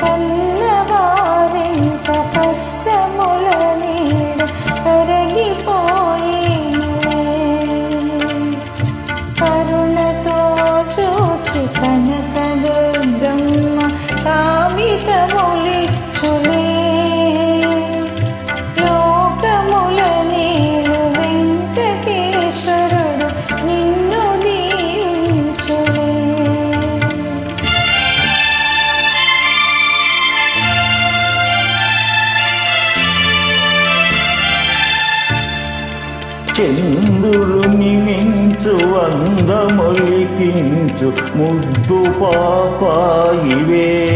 పొందవారింత కష్టం చంద్రుని మించు అందమొలికించు ముద్దు పాపాయివే.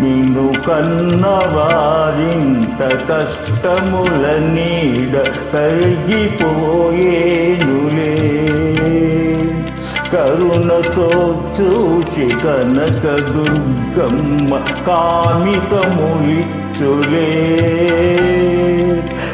నిన్ను కన్నవారింత కష్టముల నీడ కరిగిపోయేనులే. కరుణతో చూచి కనక దుర్గమ్మ కామితములిచ్చులే.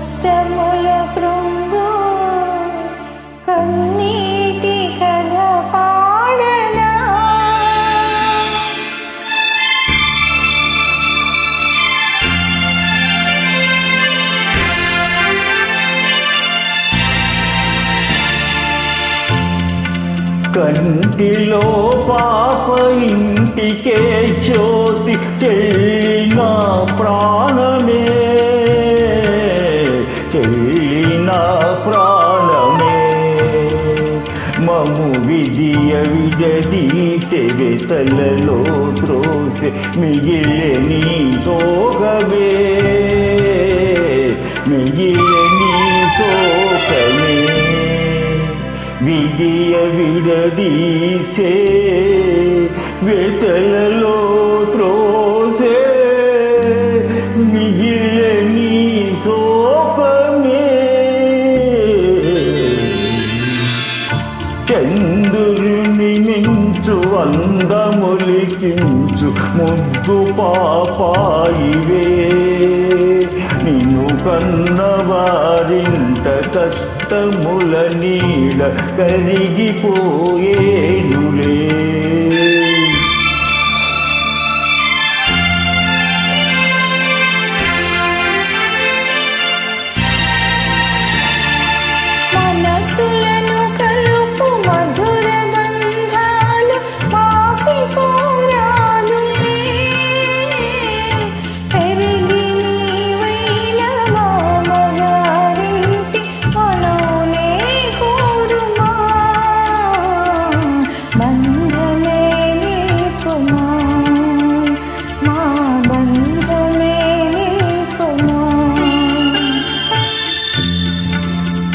కష్టముల కృంగు కన్నీటి కథ పాడనా? కంటిలో పాప ఇంటికే జ్యోతి చెల్లిన ప్రాణమే. విడదీసె త్రోసి త్రోసె మిగిలే నీ సోగమే మిగిలే నీ సోకమే. విధియ విడదీసే వెతలలో త్రో అందములికించు ముద్దు పాపాయివే. నిన్ను కన్నవారింత కష్టముల నీడ కరిగిపోయే.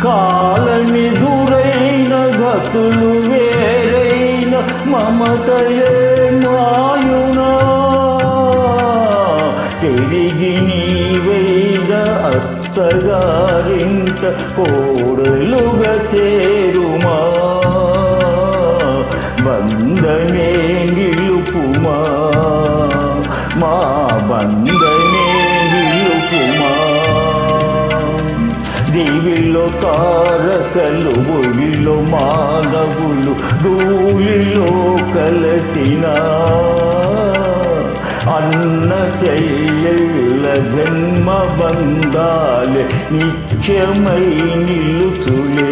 కాలనిదురైన గతులు వేరైన మమతయే మాయునా. తిరిగి నీవైన అత్తగారింట కోడలుగా చేరుమా. బంధనే నిలుపుమా. మా బంధ తారకలు ఒడిలో మానవులు ధూళిలో కలసిన అన్న చెల్లెళ్ళ జన్మ బంధాలే నిత్యమై నిలుచులే.